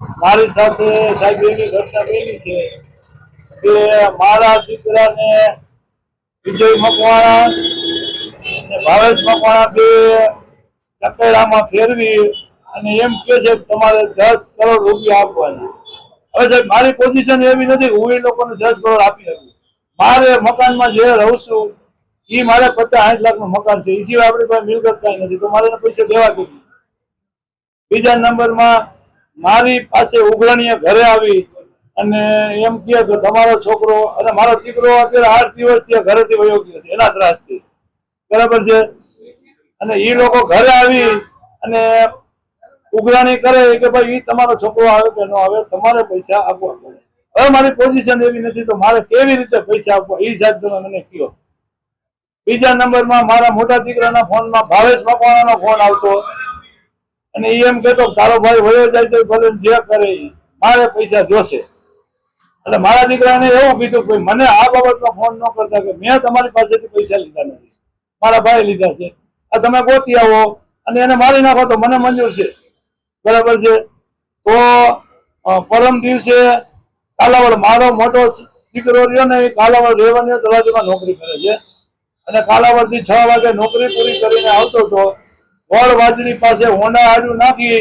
મારી સાથે સાહેબ એવી ઘટના બની છે કે મારા દીકરાને વિજય મકવાણા ભાવેશ મકવાણા બે ચકેડામાં ફેરવી અને એમ કે છે તમારે દસ કરોડ રૂપિયા આપવાના. હવે સાહેબ, મારી પોઝિશન એવી નથી હું એ લોકોને દસ કરોડ આપી શકું. મારે મકાનમાં જે રહું છું એ મારે પચાસ સાઠ લાખનું મકાન છે. એ સિવાય આપણી પાસે મિલકત કાંઈ નથી. તો મારે પૈસા દેવા કીધી બીજા નંબરમાં મારી પાસે ઉઘરાણીએ ઘરે આવી અને એમ કહે કે તમારો છોકરો અને મારો દીકરો અત્યારે આઠ દિવસથી ઘરેથી વયો ગયો છે, એના ત્રાસથી. બરાબર છે? અને એ લોકો ઘરે આવી અને ઉઘરાણી કરે કે ભાઈ એ તમારો છોકરો આવે કે ન આવે, તમારે પૈસા આપવા પડે. હવે મારી પોઝિશન એવી નથી તો મારે કેવી રીતે પૈસા આપવા? એ સાહેબ તમે મને કહો. બીજા નંબરમાં મારા મોટા દીકરાના ફોનમાં ભાવેશ મકવાણાનો ફોન આવતો. અને એમ કહેતો તારો ભાઈ વયો જાય તો ભલે જે કરે મારે પૈસા જોશે. એટલે મારા દીકરાને એવું કીધું કે મને આ બાબતમાં ફોન ન કરતા કે મેં તમારી પાસેથી પૈસા લીધા નથી. મારા ભાઈ લીધા છે. આ તમે ગોતી આવો. અને એને મારી નાખો તો મને મંજૂર છે. બરાબર છે? તો પરમ દિવસે કાલાવડ મારો મોટો દીકરો રહ્યો ને એ કાલાવડ રેવન્યુ તલાટીમાં નોકરી કરે છે. અને કાલાવડથી છ વાગે નોકરી પૂરી કરીને આવતો હતો. વડ વાજડી પાસે હોના આડું નાખી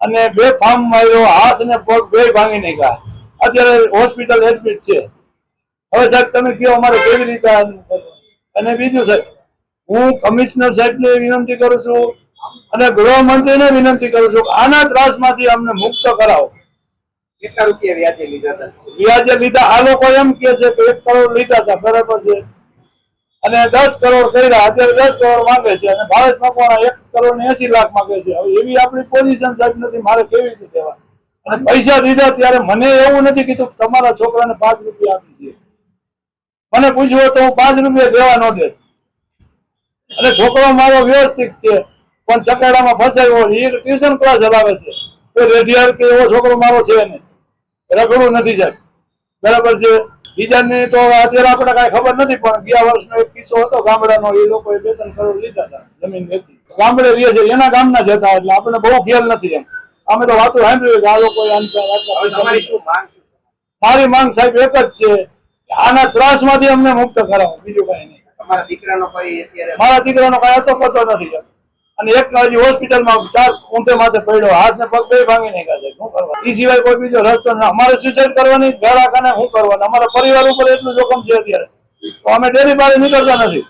અને બે ફાર્મ માર્યો હાથ ને પગ બે ભાંગી નાખ્યા. અત્યારે હોસ્પિટલ એડમિટ છે. હવે સાહેબ તમે કહો અમારે કેવી રીતે અને બીજું સાહેબ હું કમિશનર સાહેબને વિનંતી કરું છું અને ગૃહમંત્રીને વિનંતી કરું છું કે આના ત્રાસમાંથી અમને મુક્ત કરાવો. કેટલા રૂપિયા વ્યાજે લીધા હતા? વ્યાજે લીધા આ લોકો એમ કે છે કે એક કરોડ લીધા હતા બરાબર છે. અને દસ કરોડ કર્યા, અત્યારે દસ કરોડ માંગે છે અને ભાવેશ મકવાણા એક કરોડ ને એસી લાખ માંગે છે. હવે એવી આપણી પોઝિશન સાહેબ નથી, મારે કેવી રીતે દેવા અને પૈસા દીધા ત્યારે મને એવું નથી કીધું તમારા છોકરાને પાંચ રૂપિયા આપી છે. મને પૂછ્યું તો હું પાંચ રૂપિયા દેવા ન દે અને છોકરો મારો વ્યવસ્થિત છે, પણ ચકેડામાં ફસાયો એ ટ્યુશન ક્લાસ ચલાવે છે. કોઈ રેડિયાર કે એવો છોકરો મારો છે નહીં. રગડું નથી સાહેબ. બરાબર છે? બીજાની તો અત્યારે આપણે કઈ ખબર નથી પણ ગયા વર્ષનો એક કિસ્સો હતો ગામડાનો એ લોકોએ બે ત્રણ કરોડ લીધા હતા જમીન વેચી. ગામડે રહે છે એના ગામના જ હતા એટલે આપણને બહુ ખ્યાલ નથી એમ. અમે તો વાતો સાંભળ્યું કે આ શું મારી માંગ સાહેબ એક જ છે આના ત્રાસમાંથી અમને મુક્ત કરાવો બીજું કઈ નહીં. મારા દીકરાનો કોઈ અત્યારે મારા દીકરાનો કઈ હતો પતો નથી. અને એક હજી હોસ્પિટલમાં ચાર ઊંધે માથે પડ્યો. હાથ ને પગ બે ભાંગી નાખ્યા છે. શું કરવા એ સિવાય કોઈ બીજો રસ્તો ના અમારે સુસાઇડ કરવાની ઘર આખાને શું કરવાનું? અમારા પરિવાર ઉપર એટલું જોખમ છે અત્યારે. તો અમે ડેરી બહાર નીકળતા નથી.